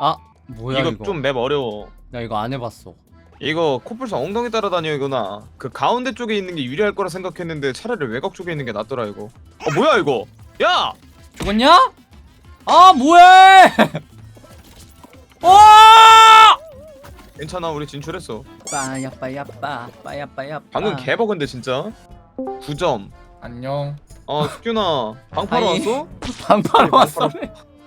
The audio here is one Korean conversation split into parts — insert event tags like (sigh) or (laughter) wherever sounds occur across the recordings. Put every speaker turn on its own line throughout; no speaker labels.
아 뭐야 이거,
이거? 좀 맵 어려워.
나 이거 안 해봤어.
이거 코뿔소 엉덩이 따라다녀 이거나. 그 가운데 쪽에 있는 게 유리할 거라 생각했는데 차라리 외곽 쪽에 있는 게 낫더라 이거. 어 뭐야 이거? 야!
죽었냐? 아 뭐해! 와 (laughs)
괜찮아 우리 진출했어
빠야 빠야 빠 빠야 빠야
방금 개버건데 진짜 9점
안녕.
어 숙균아 방파로
아이.
왔어? (laughs)
방파로 왔어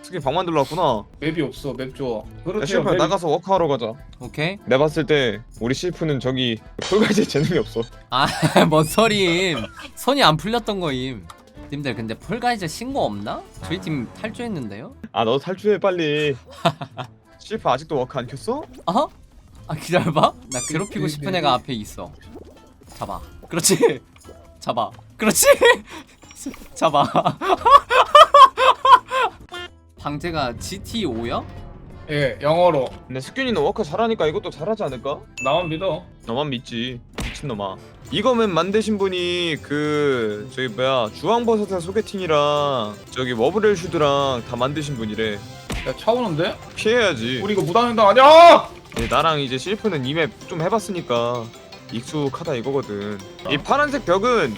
숙균 방 만들러 왔구나
맵이 없어. 맵 줘.
야
그렇지.
실프 나가서 워크하러 가자
오케이
내가 봤을 때 우리 실프는 저기 폴가이제 재능이 없어 (laughs)
아뭔 소리임 손이 안 풀렸던 거임 님들 근데 폴가이즈 신고 없나? 저희 팀 탈주했는데요?
아너 탈출해 빨리 (laughs) 실프 아직도 워크 안 켰어?
어? 아 기다려봐 나 괴롭히고 싶은 애가 앞에 있어 잡아 그렇지 (laughs) 잡아 그렇지 (laughs) 잡아 (laughs) 방태가 GT5야?
예, 영어로.
근데 숙균이는 워크 잘하니까 이것도 잘하지 않을까?
나만 믿어.
너만 믿지 미친놈아 이거면 만드신 분이 그 저기 뭐야 주황버섯의 소개팅이랑 저기 워브렐 슈드랑 다 만드신 분이래
야, 차 오는데?
피해야지
우리 이거 무단횡단 아니야?
네, 나랑 이제 실프는 이 맵 좀 해봤으니까 익숙하다 이거거든. 이 파란색 벽은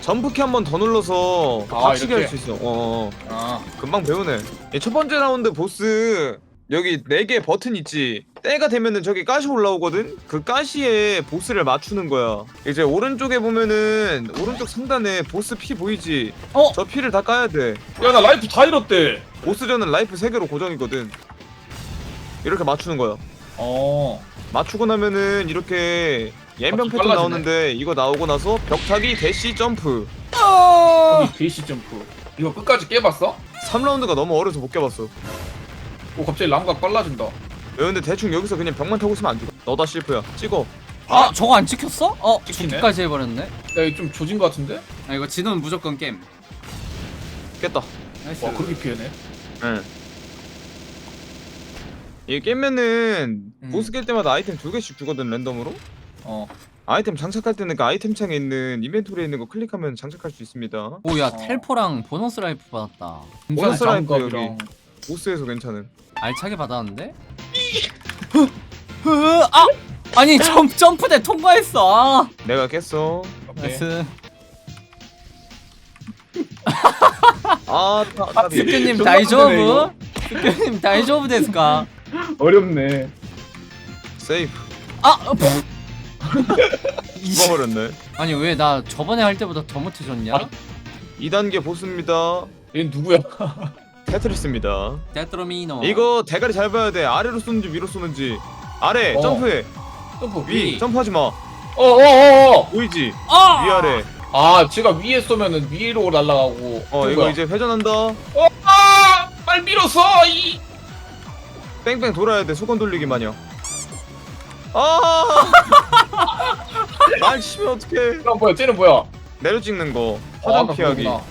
점프키 한 번 더 눌러서
아,
박치기 할
이렇게?
수 있어. 어, 어.
아,
금방 배우네. 이첫 번째 라운드 보스 여기 네 개 버튼 있지? 때가 되면은 저기 가시 올라오거든? 그 가시에 보스를 맞추는 거야. 이제 오른쪽에 보면은 오른쪽 상단에 보스 피 보이지?
어?
저 피를 다 까야 돼.
야, 나 라이프 다 잃었대.
보스전은 라이프 3개로 고정이거든. 이렇게 맞추는 거야
어.
맞추고 나면은 이렇게
바퀴
패턴
빨라지네.
나오는데 이거 나오고 나서 벽타기 대시 점프
거기 베이시 점프. 이거 끝까지 깨봤어?
3라운드가 너무 어려서 못 깨봤어
오, 갑자기 람각 빨라진다.
야, 근데 대충 여기서 그냥 벽만 타고 있으면 안 죽어 너다 실프야 찍어
아 저거 안 찍혔어? 어
찍히네.
죽기까지 해버렸네
야, 이거 좀 조진 것 같은데?
아 이거 지는 무조건 게임
깼다
나이스
와, 그렇게 피해네.
응 이게 깨면은
음.
보스 깰 때마다 아이템 두 개씩 주거든 랜덤으로
어.
아이템 장착할 때는 그 아이템 창에 있는 인벤토리에 있는 거 클릭하면 장착할 수 있습니다
오야
어.
텔포랑 보너스 라이프 받았다
보너스 라이프
장갑이랑.
보스에서 괜찮은
알차게 받았는데? 아! 아니 점, 점프대 통과했어 아
내가 깼어
오케이.
나이스
아 타,
존나
다이조브? 스크님 다이조브 데스까? (laughs)
어렵네.
세이프
아! 어, 푸. 이씨.
죽어버렸네
아니 왜 나 저번에 할 때보다 더 못해졌냐?
아.
2단계 보스입니다
얘 누구야? (laughs)
테트리스입니다
데트로미노
이거 대가리 잘 봐야 돼 아래로 쏘는지 위로 쏘는지 아래
어.
점프해
점프
위
위.
점프하지 마
어어어어.
보이지
아!
위아래
아, 제가 위에 쏘면은 위로 날아가고.
어 이거 이제 회전한다
아! 빨 밀었어. 이.
뺑뺑 돌아야 돼 수건 돌리기 마냥 아! (laughs) 날 치면 어떡해
그럼 뭐야? 쟤는 뭐야?
내려 찍는 거
아,
화장
아까
피하기
그거구나.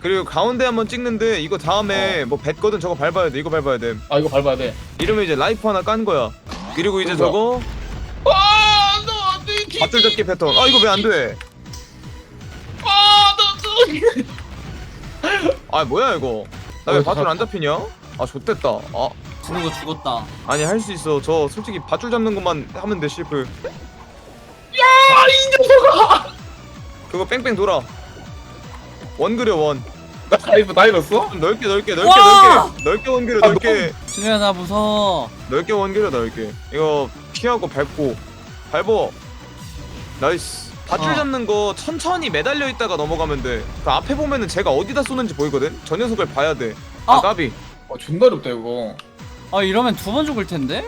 그리고 가운데 한번 찍는데 이거 다음에 뭐 뱉거든 저거 밟아야 돼 이거 밟아야 돼
아, 이거 밟아야 돼.
이러면 이제 라이프 하나 깐 거야 그리고 이제. 저거
아, 너, 너,
밧줄 잡기 패턴 아 이거 왜 안 돼?
아, 너, 너.
아 뭐야 이거 나 왜
어,
밧줄
다-
안 잡히냐? 아 좋댔다 아
거 죽었다.
아니 할 수 있어. 저 솔직히 밧줄 잡는 것만 하면 돼 실프
아, 이 녀석아.
그거 뺑뺑 돌아. 원 그려 원.
나 라이프 다 잃었어?
좀 넓게 넓게 넓게
와!
넓게. 넓게 원 그려
아,
넓게.
준우야 나 무서워.
넓게 원 그려 넓게. 이거 피하고 밟고. 밟어. 나이스. 밧줄
어.
잡는 거 천천히 매달려 있다가 넘어가면 돼그 앞에 보면은 제가 어디다 쏘는지 보이거든? 저 녀석을 봐야 돼아
어?
까비.
아, 존나 어렵다, 이거.
아 이러면 두 번 죽을 텐데?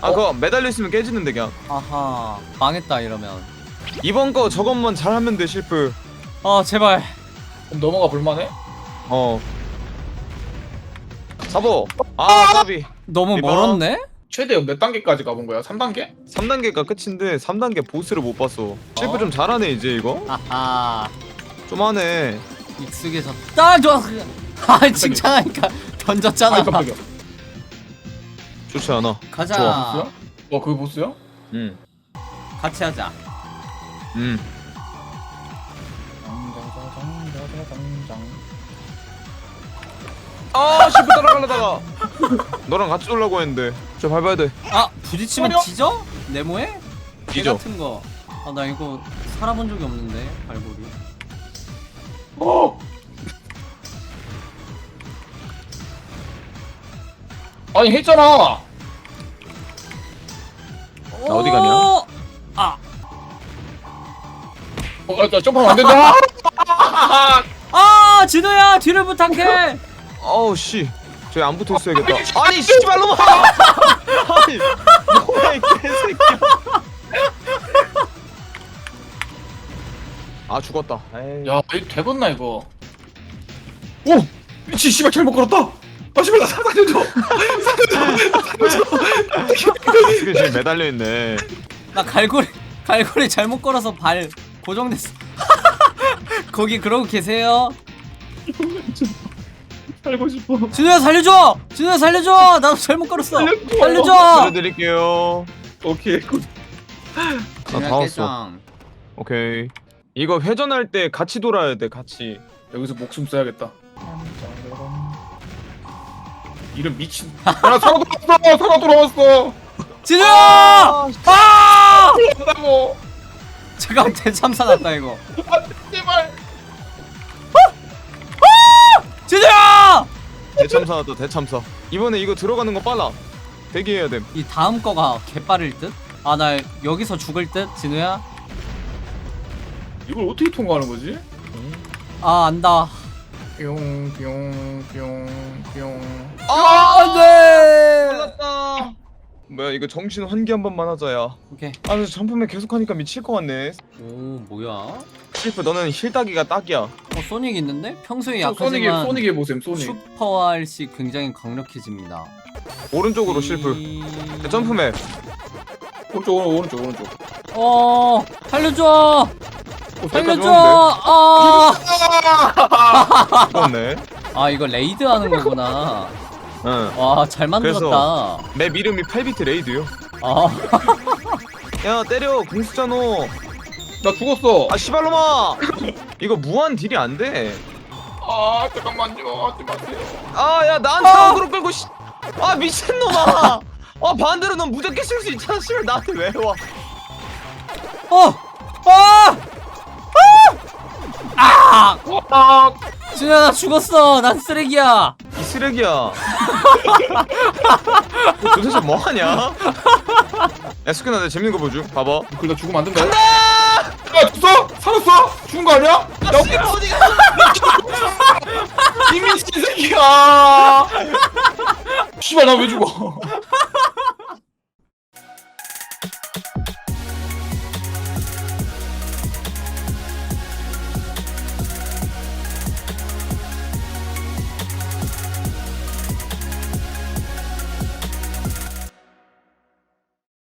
아 그거 매달려 있으면 깨지는데 그냥
아하 망했다 이러면
이번 거 저것만 잘하면 돼 실프
아 제발
그럼 넘어가 볼만해?
어 사보 아 까비
너무
이거?
멀었네?
최대 몇 단계까지 가본 거야? 3단계?
3단계가 끝인데 3단계 보스를 못 봤어 실프
어?
좀 잘하네 이제 이거
아하
좀 하네
익숙해졌다 좋아 아 칭찬하니까 (laughs) 던졌잖아
아, 깜짝이야.
좋지 않아
가자
좋아.
보스야? 와, 그게 보스야?
응
같이 하자
음. 아 시프 따라가려다가 (laughs) 너랑 같이 놀라고 했는데 저 밟아야 돼
아 부딪히면
아니요.
뒤져? 네모에? 개
뒤져.
같은 거. 아 나 이거 살아본 적이 없는데 발골이.
어! 아니 했잖아.
나 어디 가냐?
오! 아,
어, 아, 나 점프하면 안 된다.
아 진우야 뒤를 부탁해.
어우 씨 저기 안 붙어 있어야겠다 아니 씨발 놈아 아니 뭐야 이 개새끼야 아 죽었다 에이.
야, 이거 되겠나 이거? 오, 미치 씨발 잘못 걸었다. 아나 살려줘.
지금 지금 매달려 있네
나 갈고리 갈고리 잘못 걸어서 발 고정됐어. (laughs) 거기 그러고 계세요.
살고 싶어.
진우야 살려줘. 진우야 살려줘. 나도 잘못 걸었어.
살려줘.
살려줘.
살려드릴게요
오케이. 굿.
나 다 왔어 오케이 이거 회전할 때 같이 돌아야 돼 같이
여기서 목숨 써야겠다. 이런 미친. 야, 살아 돌아왔어. 살아 돌아왔어.
진우야! 아!
한다고.
잠깐 대참사 났다 이거.
제발.
진우야!
대참사 나다 대참사 이번에 이거 들어가는 거 빨라 대기해야
돼이 다음 거가 개빠를 듯? 아 나 여기서 죽을 듯 진우야?
이걸 어떻게 통과하는 거지?
아 안다.
뿅 뿅 뿅 뿅.
아 안 돼.
몰랐다 뭐야 이거 정신 환기 한 번만 하자야
오케이.
아 근데 점프맨 계속 하니까 미칠 것 같네
오 뭐야? 어
실프 너는 힐 따기가 딱이야
소닉 있는데 평소에 약하지만
소닉 해보셈 소닉.
슈퍼할시 굉장히 강력해집니다.
오른쪽으로 실프
이-
야, 점프맨
오른쪽 오른쪽 오른쪽.
어 살려줘.
어,
살려줘. 아.
죽었네
아 이거 레이드 하는 거구나.
응.
와 잘 만들었다.
내 이름이 8비트 레이드요
아 (laughs)
야 때려 공수잖아
나 죽었어.
아 씨발놈아 이거 무한 딜이 안 돼
아 잠깐만요. 하지 마세요.
아 야 나한테
아!
어그로 끌고 씨. 아 미친놈아 아 반대로 넌 무조건 쓸수 있잖아 씨발 나한테 왜 와
어! 아! 아!
아,
준현아 나 죽었어. 난 쓰레기야.
이 쓰레기야 너 (laughs) 도대체 뭐 하냐 야 스크나 내 재밌는 거 보여줘 봐봐
그러다 죽으면 안 된다. 야 죽었어? 살았어? 죽은 거 아니야? 야
씨발 어디가 (laughs)
이 미친 새끼야! 씨발 나 왜 죽어?